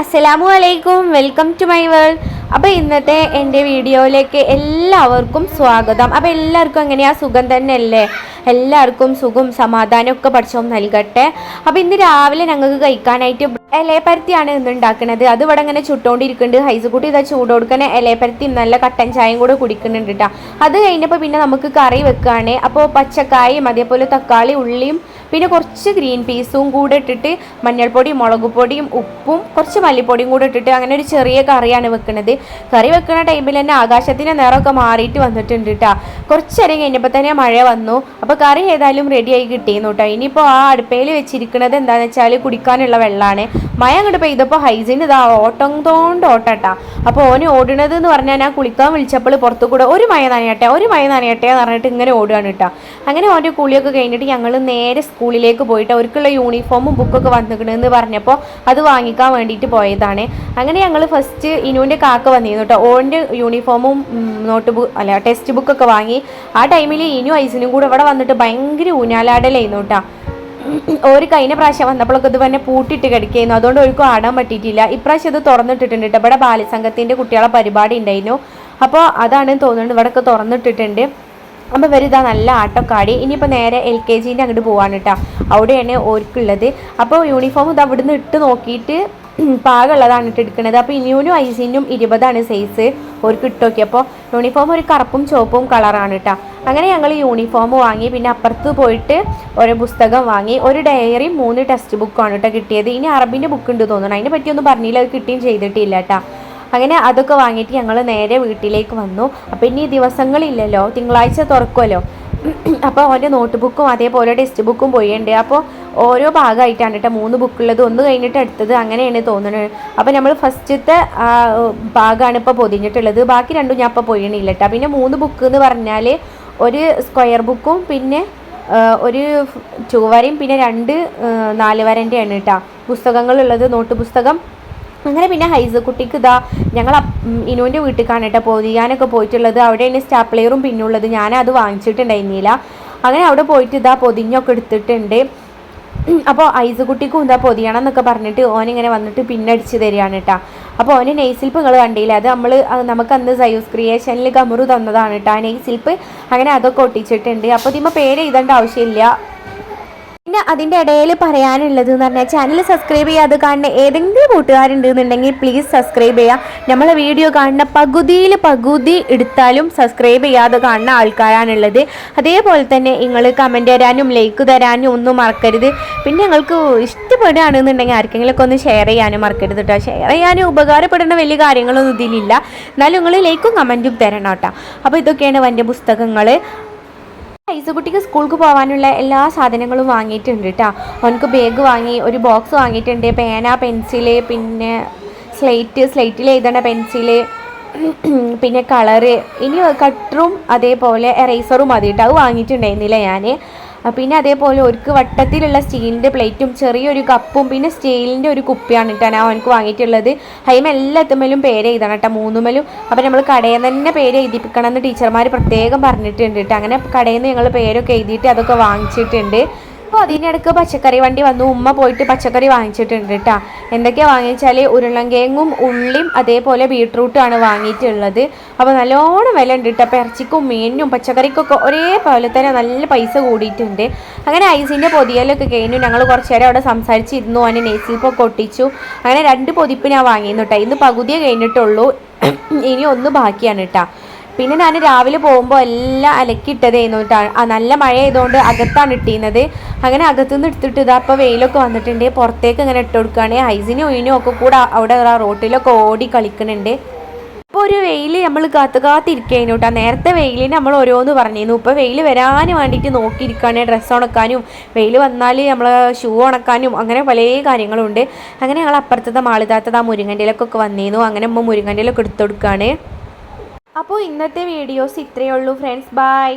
അസ്സലാമു അലൈക്കും welcome to my world. അപ്പോൾ ഇന്നത്തെ എന്റെ വീഡിയോയിലേക്ക് എല്ലാവർക്കും സ്വാഗതം. അപ്പോൾ എല്ലാവർക്കും എങ്ങനെയാ? സുഖം തന്നെയല്ലേ? എല്ലാവർക്കും സുഖം സമാധാനമൊക്കെ പഠിച്ചോം നൽകട്ടെ. അപ്പോൾ ഇന്ന് രാവിലെ ഞങ്ങൾക്ക് കഴിക്കാനായിട്ട് ഇലയപ്പരത്തിയാണ് ഇന്ന് ഉണ്ടാക്കുന്നത്. അത് ഇവിടെ ഇങ്ങനെ ചുട്ടോണ്ടിരിക്കുന്നുണ്ട്. ഹൈസുകുട്ടി ഇതാ ചൂട് കൊടുക്കുന്ന ഇലയപ്പരത്തിയും നല്ല കട്ടൻ ചായയും കൂടെ കുടിക്കുന്നുണ്ട് കേട്ടോ അത് കഴിഞ്ഞപ്പോൾ പിന്നെ നമുക്ക് കറി വെക്കുകയാണ് അപ്പോൾ പച്ചക്കായും അതേപോലെ തക്കാളി ഉള്ളിയും പിന്നെ കുറച്ച് ഗ്രീൻ പീസും കൂടെ ഇട്ടിട്ട് മഞ്ഞൾപ്പൊടിയും മുളക് പൊടിയും ഉപ്പും കുറച്ച് മല്ലിപ്പൊടിയും കൂടെ ഇട്ടിട്ട് അങ്ങനെ ഒരു ചെറിയ കറിയാണ് വെക്കുന്നത് കറി വെക്കുന്ന ടൈമിൽ തന്നെ ആകാശത്തിന്റെ നിറമൊക്കെ മാറിയിട്ട് വന്നിട്ടുണ്ട് കേട്ടോ കുറച്ച് നേരം കഴിഞ്ഞപ്പോൾ തന്നെ മഴ വന്നു. അപ്പോൾ കറി ഏതായാലും റെഡിയായി കിട്ടിയിരുന്നു കേട്ടോ ഇനിയിപ്പോൾ ആ അടുപ്പയിൽ വെച്ചിരിക്കുന്നത് എന്താണെന്ന് വെച്ചാൽ കുടിക്കാനുള്ള വെള്ളമാണ് മഴ അങ്ങോട്ട് പെയ്തപ്പോൾ ഹൈജീൻ ഇതാ ഓട്ടം തോണ്ട് ഓട്ടട്ടാ അപ്പോൾ ഓന് ഓടുന്നത് എന്ന് പറഞ്ഞാൽ ഞാൻ കുളിക്കാൻ വിളിച്ചപ്പോൾ പുറത്തു കൂടെ ഒരു മഴ നനയട്ടെ ഒരു മഴ നനയട്ടെ എന്ന് പറഞ്ഞിട്ട് ഇങ്ങനെ ഓടുകയാണ് കേട്ടോ അങ്ങനെ ഓന്റെ കുളിയൊക്കെ കഴിഞ്ഞിട്ട് ഞങ്ങൾ നേരെ സ്കൂളിലേക്ക് പോയിട്ട് അവർക്കുള്ള യൂണിഫോമും ബുക്കൊക്കെ വന്നിക്കണമെന്ന് പറഞ്ഞപ്പോൾ അത് വാങ്ങിക്കാൻ വേണ്ടിയിട്ട് പോയതാണ്. അങ്ങനെ ഞങ്ങൾ ഫസ്റ്റ് ഇനുവിന്റെ കാക്ക വന്നിരുന്നു കേട്ടോ ഓന്റെ യൂണിഫോമും നോട്ട് ബുക്ക് അല്ല ടെക്സ്റ്റ് ബുക്കൊക്കെ വാങ്ങി. ആ ടൈമിൽ ഇനു ഐസിനും കൂടെ ഇവിടെ വന്നിട്ട് ഭയങ്കര ഊഞ്ഞാലാടലായിരുന്നു കേട്ടോ ഒരു കഴിഞ്ഞ പ്രാവശ്യം വന്നപ്പോഴൊക്കെ ഇത് തന്നെ പൂട്ടിട്ട് കിടക്കുകയായിരുന്നു അതുകൊണ്ട് ഒരിക്കും ആടാൻ പറ്റിയിട്ടില്ല. ഇപ്രാവശ്യം ഇത് തുറന്നിട്ടിട്ടുണ്ട് ഇവിടെ ബാലസംഘത്തിന്റെ കുട്ടികളെ പരിപാടി ഉണ്ടായിരുന്നു. അപ്പോൾ അതാണ് തോന്നുന്നത് ഇവിടെയൊക്കെ തുറന്നിട്ടിട്ടുണ്ട്. അപ്പോൾ വരുതാ നല്ല ആട്ടം കാടി ഇനിയിപ്പോൾ നേരെ എൽ കെ ജീന്റെ അങ്ങോട്ട് പോവാണ് കേട്ടോ അവിടെയാണ് ഓർക്കുള്ളത് അപ്പോൾ യൂണിഫോം ഇത് അവിടുന്ന് ഇട്ട് നോക്കിയിട്ട് പാകമുള്ളതാണ് ഇട്ട് എടുക്കുന്നത് അപ്പോൾ ഇനിയൂനും ഐസിനും ഇരുപതാണ് സൈസ് ഓർക്ക് ഇട്ട് നോക്കിയപ്പോൾ യൂണിഫോം ഒരു കറുപ്പും ചുവപ്പും കളറാണ് കേട്ടോ അങ്ങനെ ഞങ്ങൾ യൂണിഫോം വാങ്ങി. പിന്നെ അപ്പുറത്ത് പോയിട്ട് ഒരു പുസ്തകം വാങ്ങി. ഒരു ഡയറി മൂന്ന് ടെക്സ്റ്റ് ബുക്കാണ് കേട്ടോ കിട്ടിയത്. ഇനി അറബിന്റെ ബുക്ക് ഉണ്ട് തോന്നുന്നു. അതിനെ പറ്റിയൊന്നും പറഞ്ഞില്ല. അത് കിട്ടുകയും ചെയ്തിട്ടില്ല കേട്ടോ അങ്ങനെ അതൊക്കെ വാങ്ങിയിട്ട് ഞങ്ങൾ നേരെ വീട്ടിലേക്ക് വന്നു. അപ്പം ഇനി ദിവസങ്ങളില്ലല്ലോ തിങ്കളാഴ്ച തുറക്കുമല്ലോ അപ്പോൾ അവന്റെ നോട്ട് ബുക്കും അതേപോലെ ടെക്സ്റ്റ് ബുക്കും പോയിട്ടുണ്ട് അപ്പോൾ ഓരോ ഭാഗമായിട്ടാണ് കേട്ടോ മൂന്ന് ബുക്കുള്ളത്. ഒന്ന് കഴിഞ്ഞിട്ട് എടുത്തത് അങ്ങനെയാണ് തോന്നുന്നത് അപ്പോൾ നമ്മൾ ഫസ്റ്റത്തെ ഭാഗമാണ് ഇപ്പോൾ പൊതിഞ്ഞിട്ടുള്ളത്. ബാക്കി രണ്ടും ഞാൻ ഇപ്പോൾ പോയിണില്ല കേട്ടോ പിന്നെ മൂന്ന് ബുക്ക് എന്ന് പറഞ്ഞാൽ ഒരു സ്ക്വയർ ബുക്കും പിന്നെ ഒരു ചുവരയും പിന്നെ രണ്ട് നാല് വരന്റെയാണ് കേട്ടോ പുസ്തകങ്ങളുള്ളത് നോട്ട് പുസ്തകം. അങ്ങനെ പിന്നെ ഹൈസ് കുട്ടിക്ക് ഇതാ ഞങ്ങൾ ഇനുവിന്റെ വീട്ടിലേക്കാണ് കേട്ടോ പൊതിയാനൊക്കെ പോയിട്ടുള്ളത്. അവിടെ അവിടെയാണ് സ്റ്റാപ്ലെയറും പിന്നുള്ളത്. ഞാൻ അത് വാങ്ങിച്ചിട്ടുണ്ടായിരുന്നില്ല. അങ്ങനെ അവിടെ പോയിട്ട് ഇതാ പൊതിഞ്ഞൊക്കെ എടുത്തിട്ടുണ്ട്. അപ്പോൾ ഐസ് കുട്ടിക്കും എന്താ പൊതിയണം എന്നൊക്കെ പറഞ്ഞിട്ട് ഓനിങ്ങനെ വന്നിട്ട് പിന്നടിച്ച് തരികയാണ് കേട്ടോ. അപ്പോൾ ഓന് നെയ്സിൽപ്പ് നിങ്ങൾ കണ്ടില്ല? അത് നമ്മൾ നമുക്ക് അന്ന് സയൂസ് ക്രിയേഷനിൽ കമറു തന്നതാണ് കേട്ടോ. നെയ്സിൽപ്പ് അങ്ങനെ അതൊക്കെ ഒട്ടിച്ചിട്ടുണ്ട്. അപ്പോൾ ഇതിമ്മ പേര് എഴുതേണ്ട ആവശ്യമില്ല. പിന്നെ അതിന്റെ ഇടയിൽ പറയാനുള്ളത് എന്ന് പറഞ്ഞാൽ ചാനൽ സബ്സ്ക്രൈബ് ചെയ്യാതെ കാണുന്ന ഏതെങ്കിലും കൂട്ടുകാരുണ്ട് എന്നുണ്ടെങ്കിൽ പ്ലീസ് സബ്സ്ക്രൈബ് ചെയ്യുക നമ്മളെ വീഡിയോ കാണുന്ന പകുതിയിൽ പകുതി എടുത്താലും സബ്സ്ക്രൈബ് ചെയ്യാതെ കാണുന്ന ആൾക്കാരാണുള്ളത്. അതേപോലെ തന്നെ നിങ്ങൾ കമന്റ് തരാനും ലൈക്ക് തരാനും ഒന്നും മറക്കരുത്. പിന്നെ ഞങ്ങൾക്ക് ഇഷ്ടപ്പെടുകയാണെന്നുണ്ടെങ്കിൽ ആർക്കെങ്കിലുമൊക്കെ ഒന്ന് ഷെയർ ചെയ്യാനും മറക്കരുത് കേട്ടോ ഷെയർ ചെയ്യാനും ഉപകാരപ്പെടുന്ന വലിയ കാര്യങ്ങളൊന്നും ഇതിലില്ല. എന്നാലും നിങ്ങൾ ലൈക്കും കമന്റും തരണം കേട്ടോ അപ്പോൾ ഇതൊക്കെയാണ് വന്റെ പുസ്തകങ്ങൾ. ഐസുകുട്ടിക്ക് സ്കൂൾക്ക് പോകാനുള്ള എല്ലാ സാധനങ്ങളും വാങ്ങിയിട്ടുണ്ട് കേട്ടോ അവനക്ക് ബാഗ് വാങ്ങി ഒരു ബോക്സ് വാങ്ങിയിട്ടുണ്ട്. പേന പെൻസിൽ പിന്നെ സ്ലേറ്റ് സ്ലേറ്റിൽ എഴുതണ പെൻസിൽ പിന്നെ കളറ് ഇനി കട്ടറും അതേപോലെ എറേസറും മതി കേട്ടോ അത് വാങ്ങിയിട്ടുണ്ടായിരുന്നില്ല ഞാൻ പിന്നെ അതേപോലെ ഒരുക്ക് വട്ടത്തിലുള്ള സ്റ്റീലിന്റെ പ്ലേറ്റും ചെറിയൊരു കപ്പും പിന്നെ സ്റ്റീലിന്റെ ഒരു കുപ്പിയാണ് കേട്ടോ ഞാൻ അവനക്ക് വാങ്ങിയിട്ടുള്ളത്. ഹൈമ എല്ലാത്തുമ്മലും പേര് എഴുതണം കേട്ടോ മൂന്നുമലും അപ്പോൾ നമ്മൾ കടയിൽ തന്നെ പേര് എഴുതിപ്പിക്കണം എന്ന് ടീച്ചർമാർ പ്രത്യേകം പറഞ്ഞിട്ടുണ്ട് കേട്ടോ. അങ്ങനെ കടയിൽ നിന്ന് ഞങ്ങൾ പേരൊക്കെ എഴുതിയിട്ട് അതൊക്കെ വാങ്ങിച്ചിട്ടുണ്ട്. അപ്പോൾ അതിനിടയ്ക്ക് പച്ചക്കറി വണ്ടി വന്നു. ഉമ്മ പോയിട്ട് പച്ചക്കറി വാങ്ങിച്ചിട്ടുണ്ട് കേട്ടോ എന്തൊക്കെയാണ് വാങ്ങിച്ചാൽ ഉരുളങ്കിഴങ്ങും ഉള്ളിയും അതേപോലെ ബീട്രൂട്ടുമാണ് വാങ്ങിയിട്ടുള്ളത്. അപ്പോൾ നല്ലോണം വില ഉണ്ട് കേട്ടോ അപ്പോൾ ഇറച്ചിക്കും മീനിനും പച്ചക്കറിക്കൊക്കെ ഒരേപോലെ തന്നെ നല്ല പൈസ കൂടിയിട്ടുണ്ട്. അങ്ങനെ ഐസിന്റെ പൊതിയലൊക്കെ കഴിഞ്ഞു. ഞങ്ങൾ കുറച്ച് നേരം അവിടെ സംസാരിച്ചിരുന്നു. അതിന് നെയ്സിപ്പൊക്കെ ഒട്ടിച്ചു. അങ്ങനെ രണ്ട് പൊതിപ്പ് ഞാൻ വാങ്ങിയിരുന്നു കേട്ടോ ഇന്ന് പകുതിയേ കഴിഞ്ഞിട്ടുള്ളൂ. ഇനി ഒന്ന് ബാക്കിയാണ് കേട്ടോ പിന്നെ ഞാൻ രാവിലെ പോകുമ്പോൾ എല്ലാം അലക്കിയിട്ടതായിരുന്നു കേട്ടോ നല്ല മഴ ആയതുകൊണ്ട് അകത്താണ് ഇട്ടിരുന്നത് അങ്ങനെ അകത്തുനിന്ന് എടുത്തിട്ട് ഇതാ ഇപ്പോൾ വെയിലൊക്കെ വന്നിട്ടുണ്ട്. പുറത്തേക്ക് ഇങ്ങനെ ഇട്ട് കൊടുക്കുകയാണ്. ഹൈസിനും ഒയിനും ഒക്കെ കൂടെ അവിടെ റോട്ടിലൊക്കെ ഓടി കളിക്കുന്നുണ്ട്. ഇപ്പോൾ ഒരു വെയിൽ നമ്മൾ കാത്തു കാത്തിരിക്കുകയായിരുന്നു കേട്ടോ നേരത്തെ വെയിലിന് നമ്മൾ ഓരോന്ന് പറഞ്ഞിരുന്നു. ഇപ്പോൾ വെയിൽ വരാൻ വേണ്ടിയിട്ട് നോക്കിയിരിക്കുകയാണ്. ഡ്രസ്സ് ഉണക്കാനും വെയിൽ വന്നാൽ നമ്മൾ ഷൂ ഉണക്കാനും അങ്ങനെ പല കാര്യങ്ങളുണ്ട്. അങ്ങനെ ഞങ്ങൾ അപ്പുറത്തത്തെ മാളിതാത്തത് ആ മുരിങ്ങന്റെയിലൊക്കെ വന്നിരുന്നു. അങ്ങനെ നമ്മൾ മുരിങ്ങന്റെയിലൊക്കെ എടുത്തു കൊടുക്കുകയാണ്. അപ്പോൾ ഇന്നത്തെ വീഡിയോസ് ഇത്രയേ ഉള്ളൂ ഫ്രണ്ട്സ് ബൈ